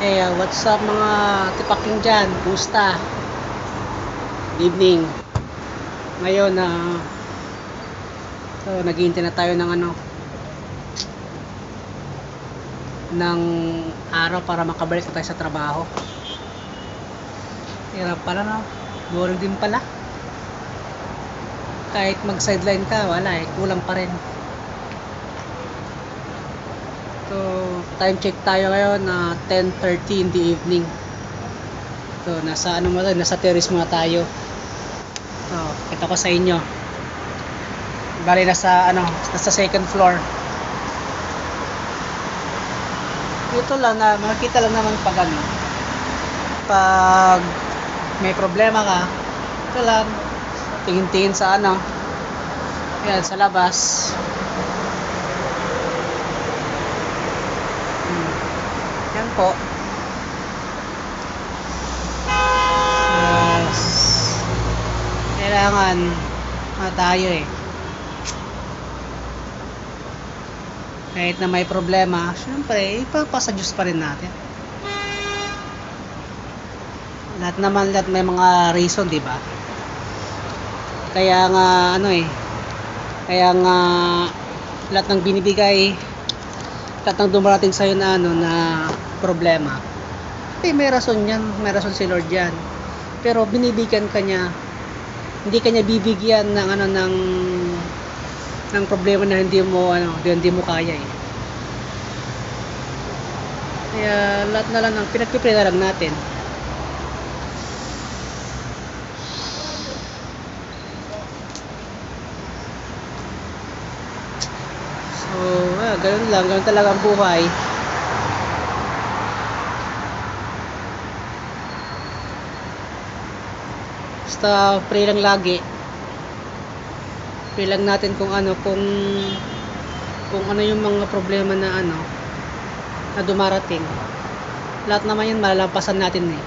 Hey, uh, what's up mga tipaking dyan? Kumusta? Evening. Ngayon, na so, naghihintay na tayo ng ano ng araw para makabalik na tayo sa trabaho. Hirap pala na. Boring din pala. Kahit mag-sideline ka, wala eh. Kulang pa rin. So, time check tayo ngayon na 10.30 in the evening. So, nasa ano mo? Nasa terrace muna tayo. So, ito ko sa inyo. Bali, nasa ano, nasa second floor. Dito lang na, makikita lang naman pag ano, pag may problema ka, ito lang, tingin-tingin sa ano, yan, sa labas. Yan po. Kailangan ah, tayo eh. Kahit na may problema, syempre, ipapasa Diyos pa rin natin. Lahat naman, lahat may mga reason, di ba? Kaya nga, ano eh, kaya nga, lahat ng binibigay, lahat ng dumarating sa'yo na ano na problema. Eh may rason yan may rason si Lord yan. Pero binibigyan ka niya hindi ka niya bibigyan ng ano ng ng problema na hindi mo ano hindi mo kaya eh. Kaya lahat na lang ng pinagpipray na lang natin. So, ah, ganun lang, ganun talaga ang buhay. Basta pray lang lagi. Pray lang natin kung ano, kung kung ano yung mga problema na ano na dumarating. Lahat naman yan malalampasan natin eh.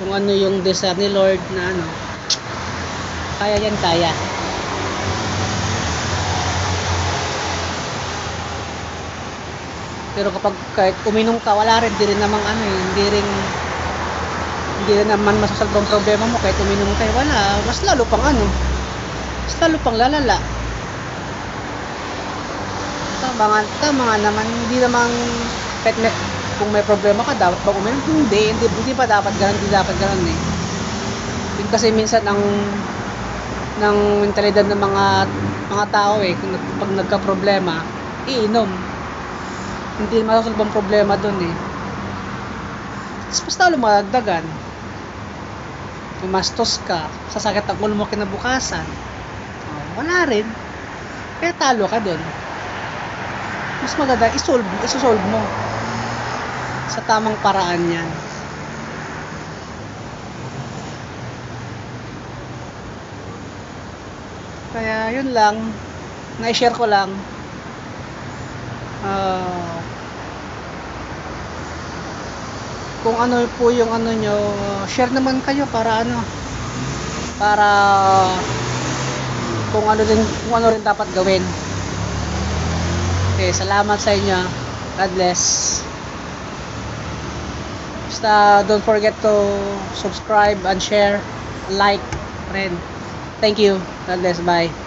Kung ano yung desire ni Lord na ano, kaya yan, kaya. Pero kapag kahit uminom ka, wala rin, di rin namang ano eh, hindi rin hindi rin naman masasalba ang problema mo kahit uminom ka, eh, wala, mas lalo pang ano, mas lalo pang lalala. Tama nga, tama nga naman, hindi namang kahit may, kung may problema ka, dapat ba uminom? Hindi, hindi, hindi pa dapat ganun, hindi dapat ganun eh. Yun kasi minsan ang ng mentalidad ng mga mga tao eh kung pag nagka-problema iinom hindi masasolve ang problema doon eh. Tapos mas lalo madagdagan. Tumastos ka sasakit ang ulo mo kinabukasan. Oh, wala rin. Kaya talo ka doon mas maganda isolve, isosolve mo. Sa tamang paraan yan. Kaya yun lang, na-share ko lang. Ah, kung ano po yung ano nyo, share naman kayo para ano, para kung ano din, kung ano rin dapat gawin. Okay, salamat sa inyo. God bless. Basta don't forget to subscribe and share, like, friend. Thank you. God bless. Bye.